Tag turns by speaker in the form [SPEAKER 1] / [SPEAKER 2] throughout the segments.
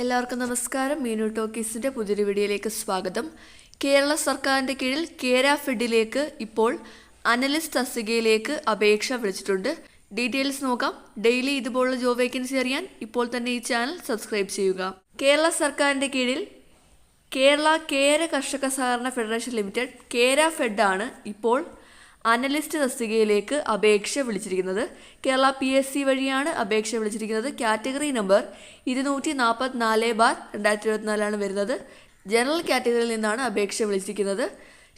[SPEAKER 1] എല്ലാവർക്കും നമസ്കാരം. മീനു ടോക്കീസിന്റെ പുതിയൊരു വീഡിയോയിലേക്ക് സ്വാഗതം. കേരള സർക്കാരിന്റെ കീഴിൽ കേര ഫെഡിലേക്ക് ഇപ്പോൾ അനലിസ്റ്റ് തസ്തികയിലേക്ക് അപേക്ഷ വിളിച്ചിട്ടുണ്ട്. ഡീറ്റെയിൽസ് നോക്കാം. ഡെയിലി ഇതുപോലുള്ള ജോബ് വേക്കൻസി അറിയാൻ ഇപ്പോൾ തന്നെ ഈ ചാനൽ സബ്സ്ക്രൈബ് ചെയ്യുക. കേരള സർക്കാരിന്റെ കീഴിൽ കേരള കേര കർഷക സഹകരണ ഫെഡറേഷൻ ലിമിറ്റഡ് കേര ഫെഡാണ് ഇപ്പോൾ അനലിസ്റ്റ് തസ്തികയിലേക്ക് അപേക്ഷ വിളിച്ചിരിക്കുന്നത്. കേരള പി എസ് സി വഴിയാണ് അപേക്ഷ വിളിച്ചിരിക്കുന്നത്. കാറ്റഗറി നമ്പർ ഇരുന്നൂറ്റി നാൽപ്പത്തിനാല് ബാർ രണ്ടായിരത്തി ഇരുപത്തിനാലാണ് വരുന്നത്. ജനറൽ കാറ്റഗറിയിൽ നിന്നാണ് അപേക്ഷ വിളിച്ചിരിക്കുന്നത്.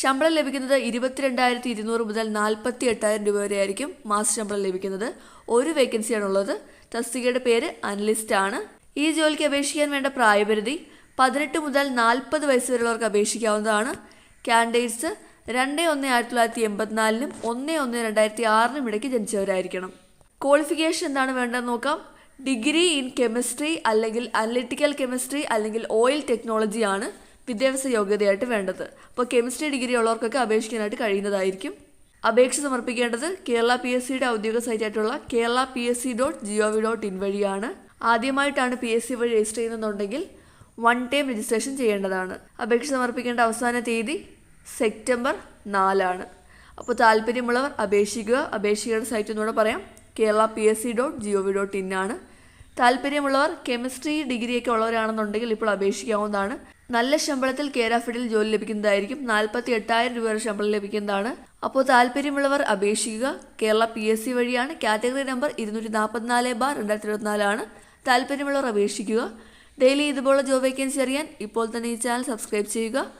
[SPEAKER 1] ശമ്പളം ലഭിക്കുന്നത് ഇരുപത്തിരണ്ടായിരത്തി ഇരുന്നൂറ് മുതൽ നാൽപ്പത്തി എട്ടായിരം രൂപ വരെ ആയിരിക്കും മാസ ശമ്പളം ലഭിക്കുന്നത്. ഒരു വേക്കൻസിയാണുള്ളത്. തസ്തികയുടെ പേര് അനലിസ്റ്റ് ആണ്. ഈ ജോലിക്ക് അപേക്ഷിക്കാൻ വേണ്ട പ്രായപരിധി പതിനെട്ട് മുതൽ നാൽപ്പത് വയസ്സ് വരെയുള്ളവർക്ക് അപേക്ഷിക്കാവുന്നതാണ്. കാൻഡിഡേറ്റ്സ് രണ്ട് ഒന്ന് ആയിരത്തി തൊള്ളായിരത്തി എൺപത്തിനാലിനും ഒന്ന് ഒന്ന് രണ്ടായിരത്തി ആറിനും ഇടയ്ക്ക് ജനിച്ചവരായിരിക്കണം. ക്വാളിഫിക്കേഷൻ എന്താണ് വേണ്ടതെന്ന് നോക്കാം. ഡിഗ്രി ഇൻ കെമിസ്ട്രി അല്ലെങ്കിൽ അനലിറ്റിക്കൽ കെമിസ്ട്രി അല്ലെങ്കിൽ ഓയിൽ ടെക്നോളജി ആണ് വിദ്യാഭ്യാസ യോഗ്യതയായിട്ട് വേണ്ടത്. അപ്പോൾ കെമിസ്ട്രി ഡിഗ്രി ഉള്ളവർക്കൊക്കെ അപേക്ഷിക്കാനായിട്ട് കഴിയുന്നതായിരിക്കും. അപേക്ഷ സമർപ്പിക്കേണ്ടത് കേരള പി എസ് സിയുടെ ഔദ്യോഗിക സൈറ്റായിട്ടുള്ള Kerala P S C dot G O V dot in വഴിയാണ്. ആദ്യമായിട്ടാണ് പി എസ് സി വഴി രജിസ്റ്റർ ചെയ്യുന്നുണ്ടെങ്കിൽ വൺ ടൈം രജിസ്ട്രേഷൻ ചെയ്യേണ്ടതാണ്. അപേക്ഷ സമർപ്പിക്കേണ്ട അവസാന തീയതി സെപ്റ്റംബർ നാലാണ്. അപ്പോൾ താല്പര്യമുള്ളവർ അപേക്ഷിക്കുക. അപേക്ഷിക്കേണ്ട സൈറ്റ് ഒന്നുകൂടെ പറയാം. Kerala P S C dot G O V dot in ആണ്. താല്പര്യമുള്ളവർ കെമിസ്ട്രി ഡിഗ്രിയൊക്കെ ഉള്ളവരാണെന്നുണ്ടെങ്കിൽ ഇപ്പോൾ അപേക്ഷിക്കാവുന്നതാണ്. നല്ല ശമ്പളത്തിൽ കേരാഫിഡിൽ ജോലി ലഭിക്കുന്നതായിരിക്കും. നാൽപ്പത്തി എട്ടായിരം രൂപ വരെ ശമ്പളം ലഭിക്കുന്നതാണ്. അപ്പോൾ താല്പര്യമുള്ളവർ അപേക്ഷിക്കുക. കേരള പി എസ് സി വഴിയാണ്. കാറ്റഗറി നമ്പർ ഇരുന്നൂറ്റി നാൽപ്പത്തിനാല് ബാർ രണ്ടായിരത്തി ഇരുപത്തിനാലാണ് താല്പര്യമുള്ളവർ അപേക്ഷിക്കുക. ഡെയിലി ഇതുപോലുള്ള ജോബ് വേക്കൻസി അറിയാൻ ഇപ്പോൾ തന്നെ ഈ ചാനൽ സബ്സ്ക്രൈബ് ചെയ്യുക.